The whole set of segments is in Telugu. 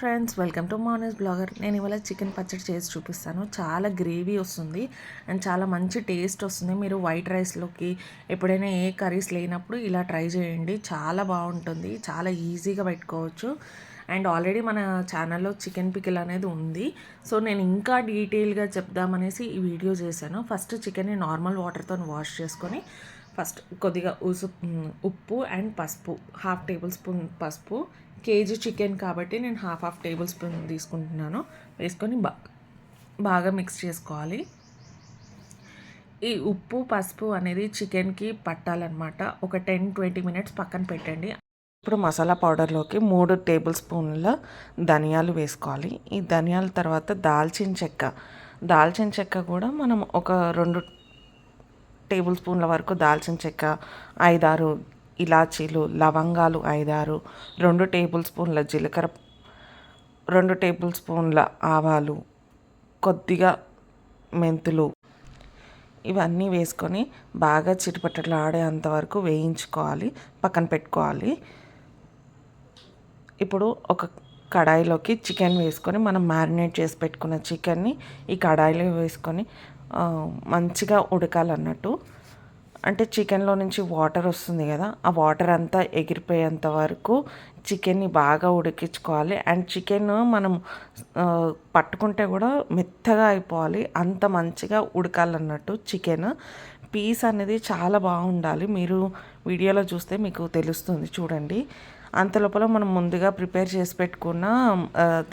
Friends welcome to morning blogger నేను ఇవాళ చికెన్ పచ్చడి చేసి చూపిస్తాను. చాలా గ్రేవీ వస్తుంది అండ్ చాలా మంచి టేస్ట్ వస్తుంది. మీరు వైట్ రైస్లోకి ఎప్పుడైనా ఏ కర్రీస్ లేనప్పుడు ఇలా ట్రై చేయండి. చాలా బాగుంటుంది. చాలా ఈజీగా పెట్టుకోవచ్చు. అండ్ ఆల్రెడీ మన ఛానల్లో చికెన్ పికిల్ అనేది ఉంది. సో నేను ఇంకా డీటెయిల్గా చెప్దామనేసి ఈ వీడియో చేశాను. ఫస్ట్ చికెన్ని నార్మల్ వాటర్తో వాష్ చేసుకొని ఫస్ట్ కొద్దిగా ఉసు ఉప్పు అండ్ పసుపు. హాఫ్ టేబుల్ స్పూన్ పసుపు. కేజీ చికెన్ కాబట్టి నేను హాఫ్ హాఫ్ టేబుల్ స్పూన్ తీసుకుంటున్నాను. వేసుకొని బా బాగా మిక్స్ చేసుకోవాలి. ఈ ఉప్పు పసుపు అనేది చికెన్కి పట్టాలన్నమాట. ఒక టెన్ ట్వంటీ మినిట్స్ పక్కన పెట్టండి. ఇప్పుడు మసాలా పౌడర్లోకి మూడు టేబుల్ స్పూన్ల ధనియాలు వేసుకోవాలి. ఈ ధనియాల తర్వాత దాల్చిన చెక్క. దాల్చిన చెక్క కూడా మనం ఒక రెండు టేబుల్ స్పూన్ల వరకు దాల్చిన చెక్క ఐదారు ఇలాచీలు లవంగాలు ఐదారు రెండు టేబుల్ స్పూన్ల జీలకర్ర రెండు టేబుల్ స్పూన్ల ఆవాలు కొద్దిగా మెంతులు. ఇవన్నీ వేసుకొని బాగా చిటిపట్టలు ఆడేంత వరకు వేయించుకోవాలి పక్కన పెట్టుకోవాలి. ఇప్పుడు ఒక కడాయిలోకి చికెన్ వేసుకొని మనం మ్యారినేట్ చేసి పెట్టుకున్న చికెన్ని ఈ కడాయిలో వేసుకొని మంచిగా ఉడకాలన్నట్టు అంటే చికెన్లో నుంచి వాటర్ వస్తుంది కదా ఆ వాటర్ అంతా ఎగిరిపోయేంత వరకు చికెన్ని బాగా ఉడికించుకోవాలి. అండ్ చికెన్ మనం పట్టుకుంటే కూడా మెత్తగా అయిపోవాలి. అంత మంచిగా ఉడకాలన్నట్టు చికెన్. పీస్ అనేది చాలా బాగుండాలి. మీరు వీడియోలో చూస్తే మీకు తెలుస్తుంది చూడండి. అంత లోపల మనం ముందుగా ప్రిపేర్ చేసి పెట్టుకున్న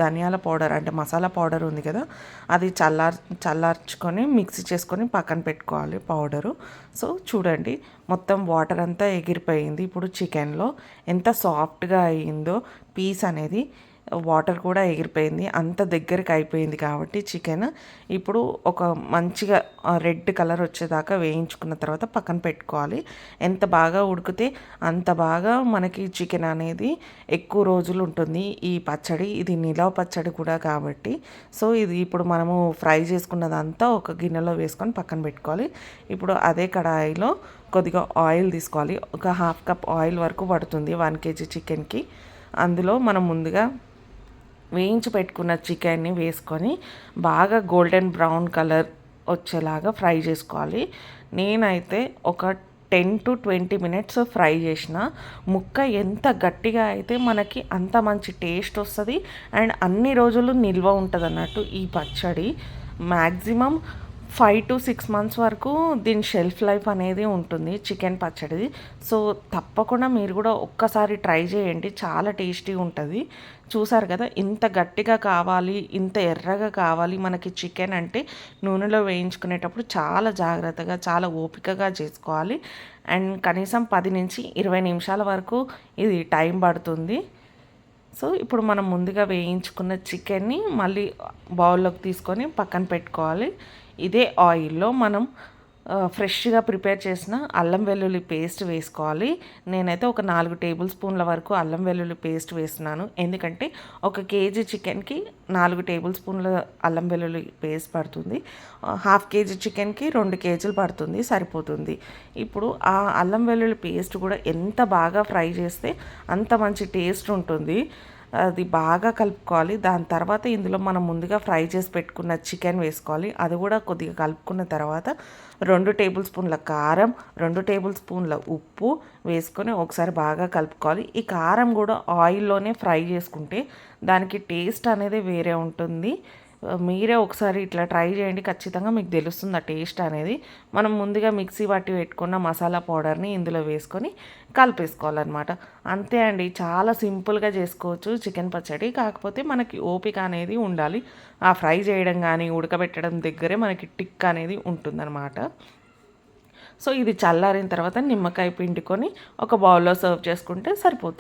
ధనియాల పౌడర్ అంటే మసాలా పౌడర్ ఉంది కదా అది చల్లార్ చల్లార్చుకొని మిక్సీ చేసుకొని పక్కన పెట్టుకోవాలి పౌడరు. సో చూడండి మొత్తం వాటర్ అంతా ఎగిరిపోయింది. ఇప్పుడు చికెన్లో ఎంత సాఫ్ట్గా అయ్యిందో పీస్ అనేది. వాటర్ కూడా ఎగిరిపోయింది. అంత దగ్గరికి అయిపోయింది కాబట్టి చికెన్ ఇప్పుడు ఒక మంచిగా రెడ్ కలర్ వచ్చేదాకా వేయించుకున్న తర్వాత పక్కన పెట్టుకోవాలి. ఎంత బాగా ఉడికితే అంత బాగా మనకి చికెన్ అనేది ఎక్కువ రోజులు ఉంటుంది. ఈ పచ్చడి ఇది నిలవ పచ్చడి కూడా కాబట్టి. సో ఇది ఇప్పుడు మనము ఫ్రై చేసుకున్నదంతా ఒక గిన్నెలో వేసుకొని పక్కన పెట్టుకోవాలి. ఇప్పుడు అదే కడాయిలో కొద్దిగా ఆయిల్ తీసుకోవాలి. ఒక హాఫ్ కప్ ఆయిల్ వరకు పడుతుంది వన్ కేజీ చికెన్కి. అందులో మనం ముందుగా వేయించి పెట్టుకున్న చికెన్ని వేసుకొని బాగా గోల్డెన్ బ్రౌన్ కలర్ వచ్చేలాగా ఫ్రై చేసుకోవాలి. నేనైతే ఒక ten to twenty minutes fry చేసిన. ముక్క ఎంత గట్టిగా అయితే మనకి అంత మంచి టేస్ట్ వస్తుంది. అండ్ అన్ని రోజులు నిల్వ ఉంటుంది అన్నట్టు ఈ పచ్చడి. Maximum five to six months వరకు దీని షెల్ఫ్ లైఫ్ అనేది ఉంటుంది చికెన్ పచ్చడిది. సో తప్పకుండా మీరు కూడా ఒక్కసారి ట్రై చేయండి. చాలా టేస్టీ ఉంటుంది. చూసారు కదా ఇంత గట్టిగా కావాలి ఇంత ఎర్రగా కావాలి మనకి చికెన్ అంటే నూనెలో వేయించుకునేటప్పుడు చాలా జాగ్రత్తగా చాలా ఓపికగా చేసుకోవాలి. అండ్ కనీసం పది నుంచి ఇరవై నిమిషాల వరకు ఇది టైం పడుతుంది. సో ఇప్పుడు మనం ముందుగా వేయించుకున్న చికెన్ని మళ్ళీ బౌల్లోకి తీసుకొని పక్కన పెట్టుకోవాలి. ఇదే ఆయిల్లో మనం ఫ్రెష్గా ప్రిపేర్ చేసిన అల్లం వెల్లుల్లి పేస్ట్ వేసుకోవాలి. నేనైతే ఒక నాలుగు టేబుల్ స్పూన్ల వరకు అల్లం వెల్లుల్లి పేస్ట్ వేస్తున్నాను. ఎందుకంటే ఒక కేజీ చికెన్కి నాలుగు టేబుల్ స్పూన్ల అల్లం వెల్లుల్లి పేస్ట్ పడుతుంది. హాఫ్ కేజీ చికెన్కి రెండు కేజీలు పడుతుంది సరిపోతుంది. ఇప్పుడు ఆ అల్లం వెల్లుల్లి పేస్ట్ కూడా ఎంత బాగా ఫ్రై చేస్తే అంత మంచి టేస్ట్ ఉంటుంది. అది బాగా కలుపుకోవాలి. దాని తర్వాత ఇందులో మనం ముందుగా ఫ్రై చేసి పెట్టుకున్న చికెన్ వేసుకోవాలి. అది కూడా కొద్దిగా కలుపుకున్న తర్వాత రెండు టేబుల్ స్పూన్ల కారం రెండు టేబుల్ స్పూన్ల ఉప్పు వేసుకొని ఒకసారి బాగా కలుపుకోవాలి. ఈ కారం కూడా ఆయిల్లోనే ఫ్రై చేసుకుంటే దానికి టేస్ట్ అనేది వేరే ఉంటుంది. మీరే ఒకసారి ఇట్లా ట్రై చేయండి. ఖచ్చితంగా మీకు తెలుస్తుంది ఆ టేస్ట్ అనేది. మనం ముందుగా మిక్సీ పట్టి పెట్టుకున్న మసాలా పౌడర్ని ఇందులో వేసుకొని కలిపేసుకోవాలన్నమాట. అంతే అండి. చాలా సింపుల్గా చేసుకోవచ్చు చికెన్ పచ్చడి. కాకపోతే మనకి ఓపిక అనేది ఉండాలి. ఆ ఫ్రై చేయడం కానీ ఉడకబెట్టడం దగ్గరే మనకి టిక్ అనేది ఉంటుందన్నమాట. సో ఇది చల్లారిన తర్వాత నిమ్మకాయ పిండుకొని ఒక బౌల్లో సర్వ్ చేసుకుంటే సరిపోతుంది.